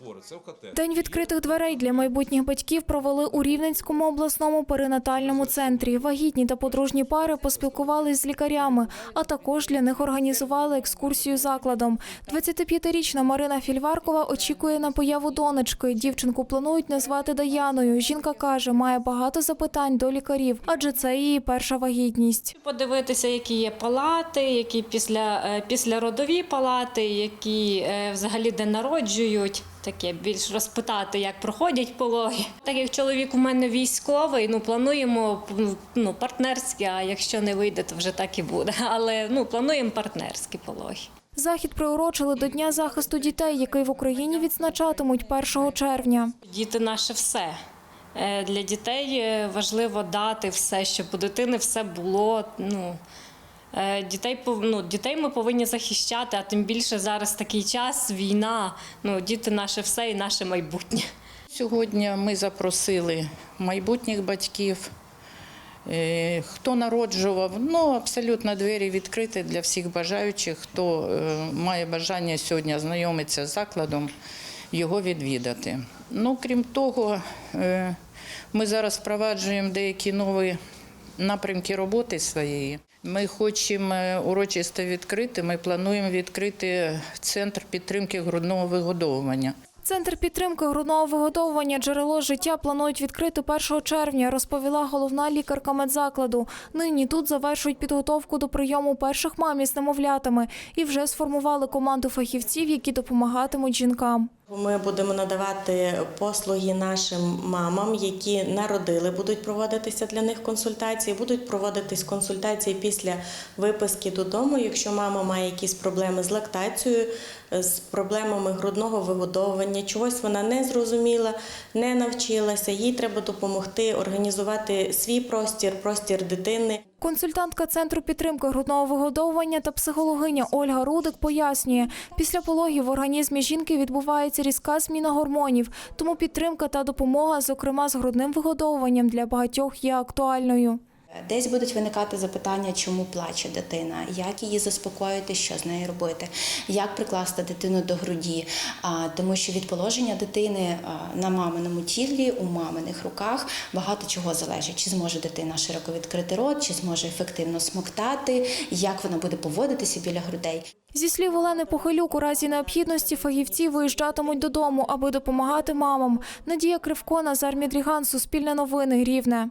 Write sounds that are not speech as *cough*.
набори. Це ВКТ. День відкритих дверей для майбутніх батьків провели у Рівненському обласному перинатальному центрі. Вагітні та подружні пари поспілкувались з лікарями, а також для них організували екскурсію закладом. 25-річна Марина Фільваркова очікує на появу донечки. Дівчинку планують назвати Даяною. Жінка каже, має багато запитань до лікарів, адже це її перша вагітність. Подивитися, які є палати, які після, е, післяродові палати, які е, взагалі де народжують. Таке більш розпитати, як проходять пологи. Так як чоловік у мене військовий, ну плануємо ну, партнерські, а якщо не вийде, то вже так і буде. *laughs* Але ну плануємо партнерські пологи. Захід приурочили до Дня захисту дітей, який в Україні відзначатимуть 1 червня. Діти наше все. Е, Для дітей е, важливо дати все, щоб у дитини все було. Ну, дітей, ну, дітей ми повинні захищати, а тим більше зараз такий час, війна. Ну, діти наше все і наше майбутнє. Сьогодні ми запросили майбутніх батьків. Е, Хто народжував, ну абсолютно двері відкриті для всіх бажаючих, хто е, має бажання сьогодні знайомитися з закладом, його відвідати. Ну, крім того, е, ми зараз впроваджуємо деякі нові напрямки роботи своєї. Ми хочемо е, урочисто відкрити. Ми плануємо відкрити центр підтримки грудного вигодовування. Центр підтримки грудного вигодовування джерело життя планують відкрити 1 червня, розповіла головна лікарка медзакладу. Нині тут завершують підготовку до прийому перших мам із немовлятами і вже сформували команду фахівців, які допомагатимуть жінкам. Ми будемо надавати послуги нашим мамам, які народили, будуть проводитися для них консультації. Будуть проводитись консультації після виписки додому, якщо мама має якісь проблеми з лактацією, з проблемами грудного вигодовування, чогось вона не зрозуміла, не навчилася. Їй треба допомогти організувати свій простір, простір дитини. Консультантка центру підтримки грудного вигодовування та психологиня Ольга Рудик пояснює, після пологів в організмі жінки відбувається різка зміна гормонів, тому підтримка та допомога, зокрема з грудним вигодовуванням, для багатьох є актуальною. Десь будуть виникати запитання, чому плаче дитина, як її заспокоїти, що з нею робити, як прикласти дитину до груді. Тому що від положення дитини на маминому тілі, у маминих руках багато чого залежить. Чи зможе дитина широко відкрити рот, чи зможе ефективно смоктати, як вона буде поводитися біля грудей. Зі слів Олени Похилюк, у разі необхідності фахівці виїжджатимуть додому, аби допомагати мамам. Надія Кривко, Назар Мідріган, Суспільне новини, Рівне.